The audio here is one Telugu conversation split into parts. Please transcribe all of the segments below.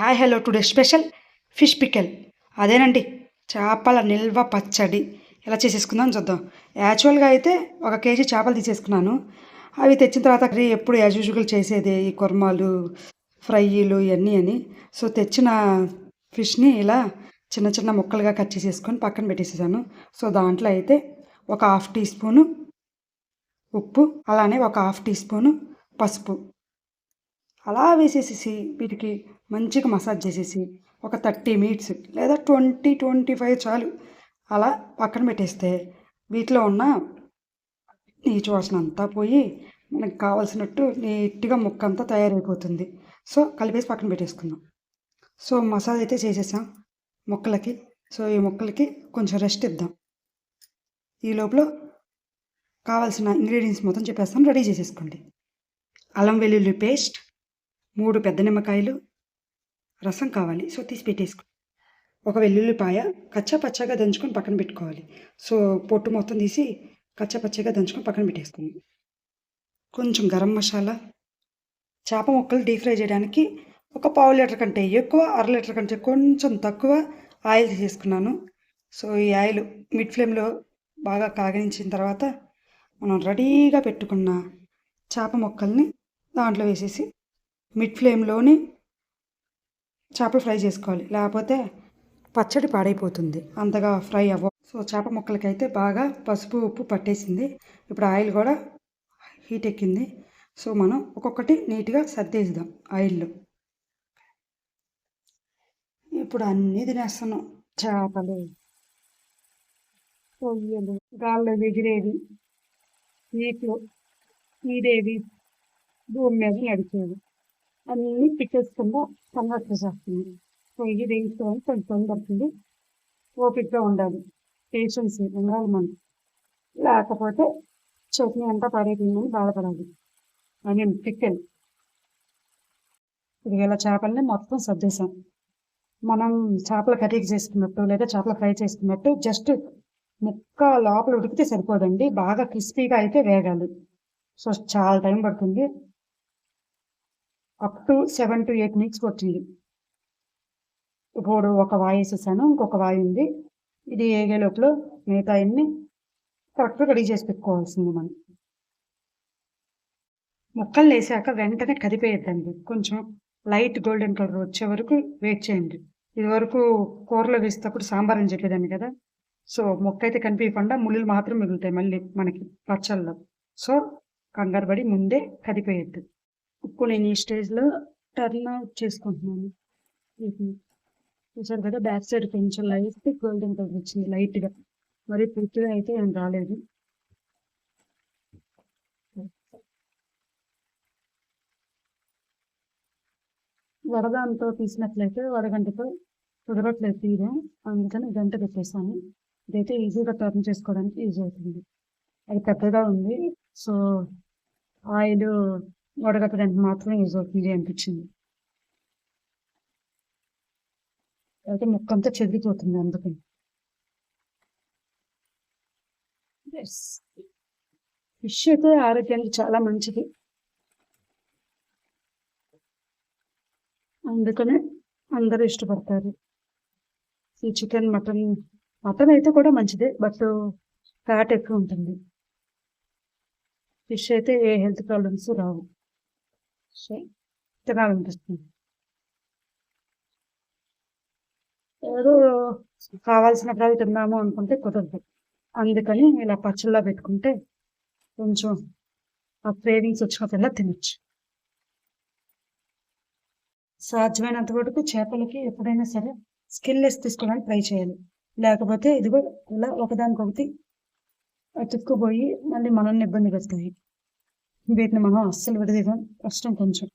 Hi hello today special fish pickle. అదేనండి చేపల నిల్వ పచ్చడి. ఎలా చేసేసుకుందాం చూద్దాం. యాక్చువల్గా అయితే ఒక కేజీ చేపలు తీసేసుకున్నాను. అవి తెచ్చిన తర్వాత ఎప్పుడు యాజ్ యూజువల్ చేసేది ఈ కుర్మాలు ఫ్రైలు ఇవన్నీ అని. సో తెచ్చిన ఫిష్ని ఇలా చిన్న చిన్న ముక్కలుగా కట్ చేసేసుకొని పక్కన పెట్టేసేసాను. సో దాంట్లో అయితే ఒక హాఫ్ టీ స్పూను ఉప్పు అలానే ఒక హాఫ్ టీ స్పూను పసుపు. అలా వేసేసేసి వీటికి మంచిగా మసాజ్ చేసేసి ఒక థర్టీ మినిట్స్ లేదా ట్వంటీ ట్వంటీ ఫైవ్ చాలు అలా పక్కన పెట్టేస్తే వీటిలో ఉన్న నీచు వాసన అంతా పోయి మనకు కావాల్సినట్టు నీట్గా ముక్క అంతా తయారైపోతుంది. సో కలిపేసి పక్కన పెట్టేసుకుందాం. సో మసాజ్ అయితే చేసేసాం ముక్కలకి. సో ఈ మొక్కలకి కొంచెం రెస్ట్ ఇద్దాం. ఈ లోపల కావాల్సిన ఇంగ్రీడియంట్స్ మొత్తం చెప్పేస్తాను. రెడీ చేసేసుకోండి. అల్లం వెల్లుల్లి పేస్ట్ మూడు పెద్ద నిమ్మకాయలు రసం కావాలి. సో తీసి పెట్టేసుకో. ఒక వెల్లుల్లిపాయ కచ్చా పచ్చగా దంచుకొని పక్కన పెట్టుకోవాలి. సో పొట్టు మొత్తం తీసి కచ్చా పచ్చగా దంచుకొని పక్కన పెట్టేసుకుంది కొంచెం గరం మసాలా చేప ముక్కలు డీప్ ఫ్రై చేయడానికి ఒక పావు లీటర్ కంటే ఎక్కువ అర లీటర్ కంటే కొంచెం తక్కువ ఆయిల్ తీసేసుకున్నాను. సో ఈ ఆయిల్ మిడ్ ఫ్లేమ్లో బాగా కాగనించిన తర్వాత మనం రెడీగా పెట్టుకున్న చేప ముక్కల్ని దాంట్లో వేసేసి మిడ్ ఫ్లేమ్లోని చేపలు ఫ్రై చేసుకోవాలి. లేకపోతే పచ్చడి పాడైపోతుంది. అంతగా ఫ్రై అవ్వ సో చేప ముక్కలకైతే బాగా పసుపు ఉప్పు పట్టేసింది. ఇప్పుడు ఆయిల్ కూడా హీట్ ఎక్కింది. సో మనం ఒక్కొక్కటి నీట్గా సర్దేద్దాం ఆయిల్లో. ఇప్పుడు అన్నీ తినేస్తున్నాం. చేపలు రొయ్యలు గాల్లో ఎగిరేవి నీటిలో ఈడేవి భూమి మీద నడిచేవి. అన్నీ కింద కన్వర్ట్ చేసేస్తుంది సో ఇది వేయించుకోవడానికి కొంచెం టైం పడుతుంది ఓపిక్గా ఉండాలి. పేషెన్స్ ఉండాలి మనం. లేకపోతే చట్నీ అంతా పడేసిందని బాధపడాలి. ఐ మీన్ పిక్కల్ ఇది ఇలా చేపలని మొత్తం సర్దేశాం. మనం చేపల కర్రీకి చేసుకున్నట్టు లేదా చేపల ఫ్రై చేసుకున్నట్టు జస్ట్ ముక్క లోపల ఉడికితే సరిపోదండి. బాగా క్రిస్పీగా అయితే వేగాలి. సో చాలా టైం పడుతుంది. Up to seven to eight minutes వచ్చింది ఇప్పుడు ఒక వాయి వేసేసాను ఇంకొక వాయి ఉంది. ఇది ఏగే లోపల మిగతా అన్ని కరెక్ట్గా రెడీ చేసి పెట్టుకోవాల్సింది మనం. ముక్కలు వేసాక వెంటనే కదిపేయద్దండి. కొంచెం లైట్ గోల్డెన్ కలర్ వచ్చే వరకు వెయిట్ చేయండి. ఇది వరకు కూరలో వేసేటప్పుడు సాంబార్ అని చెప్పేదాన్ని కదా. సో మొక్క అయితే కనిపించకుండా ముళ్ళు మాత్రం మిగులుతాయి మళ్ళీ మనకి పచ్చళ్ళలో. సో కంగారు పడి ముందే కదిపేయద్దు. ఇప్పుడు నేను ఈ స్టేజ్లో టర్న్ అవుట్ చేసుకుంటున్నాను. చూసారు కదా బ్యాక్ సైడ్ కొంచెం లైట్ గోల్డెన్ కలర్ వచ్చింది లైట్గా. మరి పూర్తిగా అయితే ఏం రాలేదు. వడదాంతో తీసినట్లయితే వడగంటతో కుదరట్లేదు తీయడం అందుకని గంట పెట్టేసాను ఇదైతే ఈజీగా టర్న్ చేసుకోవడానికి ఈజీ అవుతుంది. అది పెద్దగా ఉంది సో ఆయిల్ వడగట్టడానికి మాత్రం యూజ్ అవుతుంది అనిపించింది అయితే ముక్క అంతా చెదిరిపోతుంది అందుకని ఫిష్ అయితే ఆరోగ్యానికి చాలా మంచిది అందుకనే అందరూ ఇష్టపడతారు ఈ చికెన్ మటన్ మటన్ అయితే కూడా మంచిదే బట్ ఫ్యాట్ ఎక్కువ ఉంటుంది ఫిష్ అయితే ఏ హెల్త్ ప్రాబ్లమ్స్ రావు సో తినాలనిపిస్తుంది ఏదో కావాల్సినప్పుడు అవి తిన్నాము అనుకుంటే కుదరదు అందుకని ఇలా పచ్చళ్ళలో పెట్టుకుంటే కొంచెం ఆ క్రేవింగ్స్ వచ్చినప్పుడల్లా తినచ్చు సాధ్యమైనంత వరకు చేపలకి ఎప్పుడైనా సరే స్కిల్లెస్ తీసుకోవడానికి ట్రై చేయాలి లేకపోతే ఇదిగో ఇలా ఒకదానికొకటి అతుక్కుపోయి మళ్ళీ మనల్ని ఇబ్బంది పెడతాయి వీటిని మనం అస్సలు విడదీయడం కష్టం కొంచెం.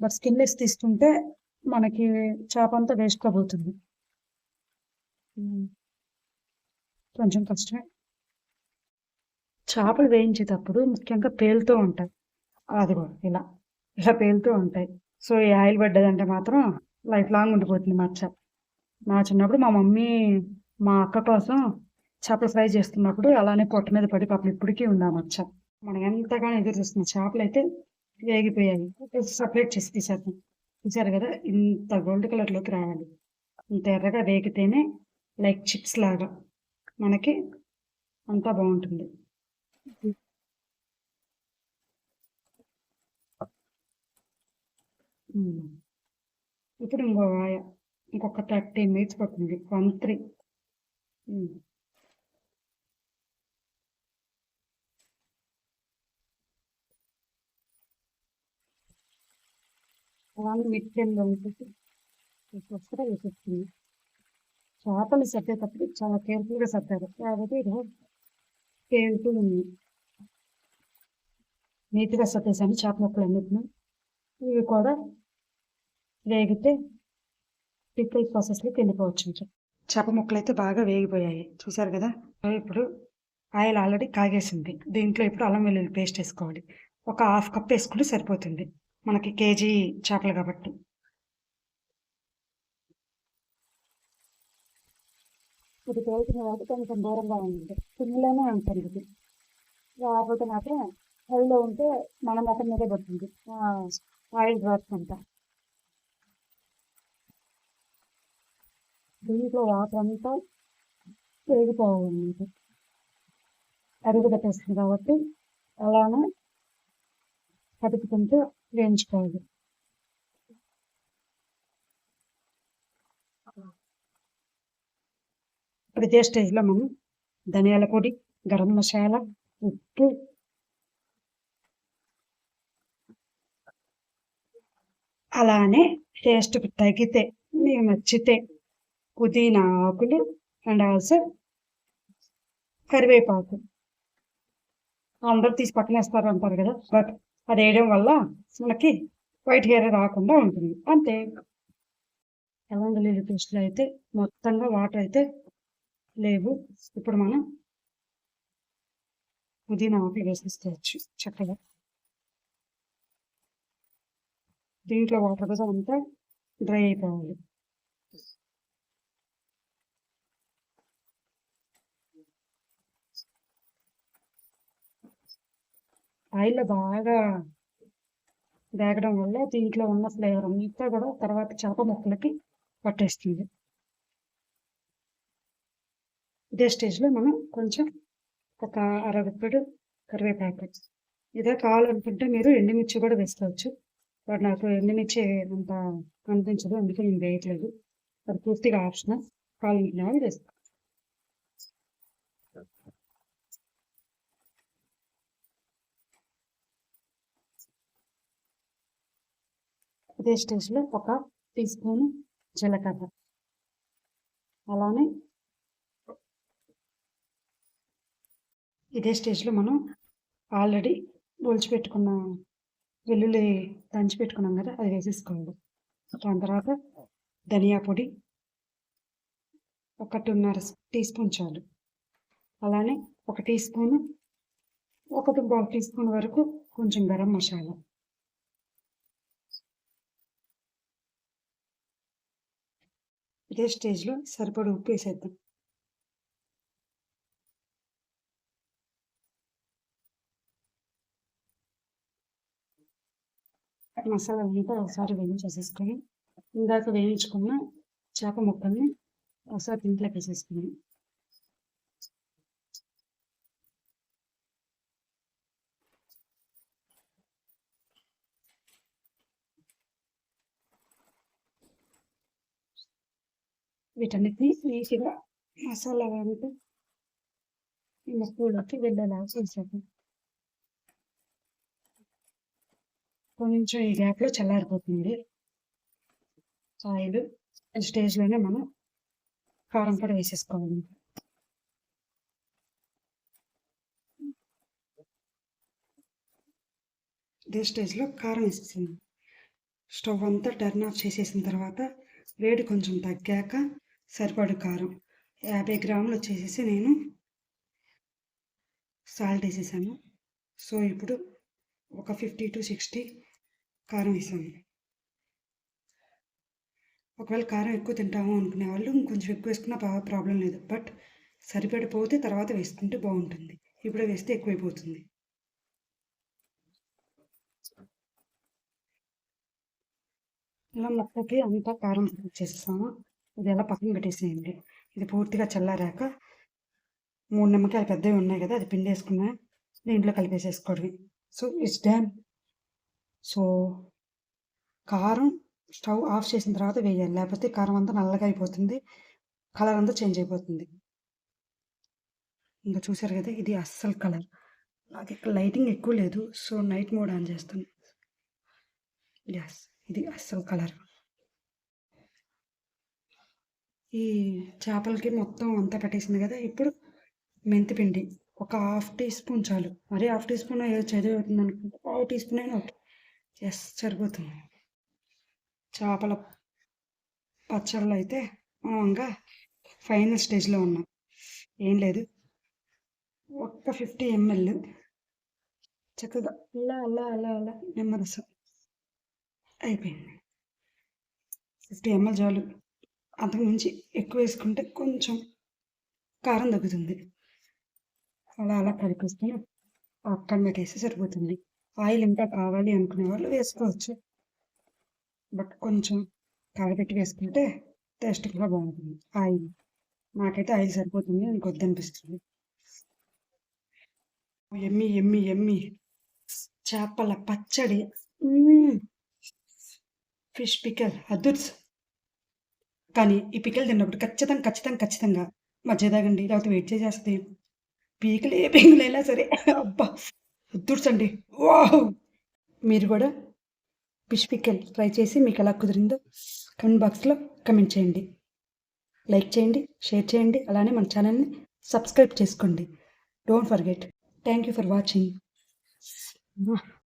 బట్ స్కిన్లెస్ తీసుకుంటే మనకి చేప అంతా వేస్ట్ పోతుంది. కొంచెం కష్టమే. చేపలు వేయించేటప్పుడు ముఖ్యంగా పేలుతూ ఉంటాయి. అది కూడా ఇలా. ఇలా పేలుతూ ఉంటాయి. సో ఈ ఆయిల్ పడ్డదంటే మాత్రం లైఫ్ లాంగ్ ఉండిపోతుంది మచ్చ మా చిన్నప్పుడు మా మమ్మీ మా అక్క కోసం చేపలు ఫ్రై చేస్తున్నప్పుడు అలానే పొట్ట మీద పడి పాపం ఇప్పటికీ ఉందా మచ్చ మనం ఎంతగానో ఎదురు చూస్తున్నాం చేపలు అయితే వేగిపోయాయి సపరేట్ చేసి తీసేద్దాం. చూసారు కదా ఇంత గోల్డ్ కలర్లోకి రావాలి. ఇంత ఎర్రగా వేగితేనే లైక్ చిప్స్ లాగా మనకి అంతా బాగుంటుంది. ఇప్పుడు ఇంకో వాయ ఇంకొక థర్టీ మినిట్స్ పడుతుంది. One three. అలాగే మిడ్ ఫ్లేమ్లో ఉంటుంది వస్తే వేసేస్తుంది చేపలు సర్దేటప్పుడు చాలా కేర్ఫుల్గా సర్దారు. కాబట్టి ఇది పేరుతూ ఉంది. నీట్గా సర్దేశాను చేప ముక్కలు అన్నిటిని. ఇవి కూడా వేగితే పిక్కల్ ప్రాసెస్లోకి వెళ్ళిపోవచ్చు చేప ముక్కలు అయితే బాగా వేగిపోయాయి. చూసారు కదా? ఇప్పుడు ఆయిల్ ఆల్రెడీ కాగేసింది. దీంట్లో ఇప్పుడు అల్లం వెల్లుల్లి పేస్ట్ వేసుకోవాలి. ఒక హాఫ్ కప్ వేసుకుంటే సరిపోతుంది. మనకి కేజీ చేపలు కాబట్టి. ఇది తేల్చిన వాటి కొంచెం దూరంగా ఉంటుంది సిమ్లోనే ఉంటుంది ఇది. కాకపోతే మాత్రం హైలో ఉంటే మన మొత్తం మీదే పడుతుంది. ఆయిల్ డ్రాప్స్ అంతా. దీంట్లో వాటర్ అంతా వేగిపోవాలి అడుగు పెట్టేస్తుంది కాబట్టి అలానే కదుపుకుంటూ వేయించుకోవాలి ఇప్పుడు ఇదే స్టేజ్లో మనం ధనియాల పొడి గరం మసాలా ఉప్పు అలానే టేస్ట్ తగ్గితే మీకు నచ్చితే పుదీనా ఆకులు అండ్ ఆల్సో కరివేపాకు. అందరూ తీసి పక్కన వేస్తారు అంటారు కదా బట్ అది వేయడం వల్ల మనకి వైట్ హెయిర్ రాకుండా ఉంటుంది. అంతే. లవంగలీలు పేస్ట్లో అయితే మొత్తంగా వాటర్ అయితే లేవు. ఇప్పుడు మనం పుదీనా ఆకులు వేసేసుకోవచ్చు చక్కగా. దీంట్లో వాటర్ కూడా అంతా డ్రై అయిపోవాలి. ఆయిల్లో బాగా వేగడం వల్ల దీంట్లో ఉన్న ఫ్లేవర్ అంతా కూడా తర్వాత చేప ముక్కలకి పట్టేస్తుంది. ఇదే స్టేజ్లో మనం కొంచెం ఒక అరగప్పుడు కరివేపాకు. ఇదే కావాలనుకుంటే మీరు ఎండుమిర్చి కూడా వేసుకోవచ్చు. బట్ నాకు ఎండుమిర్చి అంత అనిపించదు అందుకే నేను వేయట్లేదు. అది పూర్తిగా ఆప్షనల్. కావాలనుకునే వాళ్ళు వేసుకో. ఇదే స్టేజ్లో ఒక టీ స్పూన్ జీలకర్ర. అలానే ఇదే స్టేజ్లో మనం ఆల్రెడీ పెట్టుకున్న వెల్లుల్లి దంచి పెట్టుకున్నాం కదా అది వేసేసుకోండి దాని తర్వాత ధనియా పొడి ఒకటిన్నర టీ స్పూన్ చాలు. అలానే ఒక టీ స్పూన్ ఒకటి పావు టీ స్పూన్ వరకు కొంచెం గరం మసాలా. ఇదే స్టేజ్లో సరిపడ ఉప్పు వేసేద్దాం. మసాలా అంతా ఒకసారి వేయించేసేసుకొని ఇందాక వేయించుకున్న చేప ముక్కల్ని ఒకసారి తింట్లోకి వేసేసుకున్నాను వీటన్నిటిని నీట్గా మసాలా అంతా ఈ ముక్కలోకి వెళ్ళేలా చేసాము కొంచెం ఈ గ్యాప్లో చల్లారిపోతుంది. ఆయిల్ స్టేజ్లోనే మనం కారం కూడా వేసేసుకోవాలి. ఇదే స్టేజ్లో కారం వేసేసింది స్టవ్ అంతా టర్న్ ఆఫ్ చేసేసిన తర్వాత వేడి కొంచెం తగ్గాక సరిపడు కారం. యాభై గ్రాములు వచ్చేసేసి నేను సాల్ట్ వేసేసాను. సో ఇప్పుడు ఒక ఫిఫ్టీ టు సిక్స్టీ కారం వేసాను. ఒకవేళ కారం ఎక్కువ తింటాము అనుకునే వాళ్ళు ఇంకొంచెం ఎక్కువ వేసుకున్నా ప్రాబ్లం లేదు. బట్ సరిపడిపోతే తర్వాత వేసుకుంటే బాగుంటుంది. ఇప్పుడే వేస్తే ఎక్కువైపోతుంది. ఇలా మొక్కకి అంతా కారం చేసేసాము ఇది ఎలా పక్కన పెట్టేసేయండి. ఇది పూర్తిగా చల్లారాక మూడు నిమ్మకాయలు పెద్దవి ఉన్నాయి కదా అది పిండేసుకున్నా దీంట్లో కలిపేసేసుకోవడమే సో ఇట్స్ డ్యామ్ సో కారం స్టవ్ ఆఫ్ చేసిన తర్వాత వేయాలి. లేకపోతే కారం అంతా నల్లగా అయిపోతుంది. కలర్ అంతా చేంజ్ అయిపోతుంది. ఇంకా చూసారు కదా ఇది అస్సలు కలర్. నాకు ఇక్కడ లైటింగ్ ఎక్కువ లేదు. సో నైట్ మోడ్ ఆన్ చేస్తాను. ఎస్ ఇది అస్సలు కలర్. ఈ చేపలకి మొత్తం అంతా పట్టేసింది కదా ఇప్పుడు మెంతిపిండి ఒక హాఫ్ టీ స్పూన్ చాలు. మరీ హాఫ్ టీ స్పూన్ చదివి అవుతుంది అనుకుంటే పావు టీ స్పూన్ అయినా ఓకే. ఎస్ సరిపోతుంది. చేపల పచ్చళ్ళు అయితే మనం ఇంకా ఫైనల్ స్టేజ్లో ఉన్నాం. ఏం లేదు. ఒక్క ఫిఫ్టీ ఎంఎల్ చక్కగా అలా అలా అలా అలా నిమ్మరసం అయిపోయింది. ఫిఫ్టీ ఎంఎల్ చాలు. అంతకుమించి ఎక్కువ వేసుకుంటే కొంచెం కారం తగ్గుతుంది. అలా అలా కలిపేసుకొని పక్కన వేస్తే సరిపోతుంది. ఆయిల్ ఇంకా కావాలి అనుకునే వాళ్ళు వేసుకోవచ్చు. బట్ కొంచెం కాగబెట్టి వేసుకుంటే టేస్ట్ కూడా బాగుంటుంది. ఆయిల్ నాకైతే ఆయిల్ సరిపోతుంది నాకు వద్దనిపిస్తుంది ఎమ్మి ఎమ్మి ఎమ్మి. చేపల పచ్చడి. ఫిష్ పికల్ అదుర్స్ కానీ ఈ పికిల్ తిన్నప్పుడు ఖచ్చితంగా ఖచ్చితంగా ఖచ్చితంగా మధ్య తాగండి లేకపోతే వెయిట్ చేసేస్తుంది. పీకలు ఏ పీకలు అయినా సరే. అబ్బా! దుర్చండి అండి వావ్! మీరు కూడా ఫిష్ పికిల్ ట్రై చేసి మీకు ఎలా కుదిరిందో కమెంట్ బాక్స్లో కమెంట్ చేయండి. లైక్ చేయండి షేర్ చేయండి అలానే మన ఛానల్ని సబ్స్క్రైబ్ చేసుకోండి. Don't forget. Thank you for watching.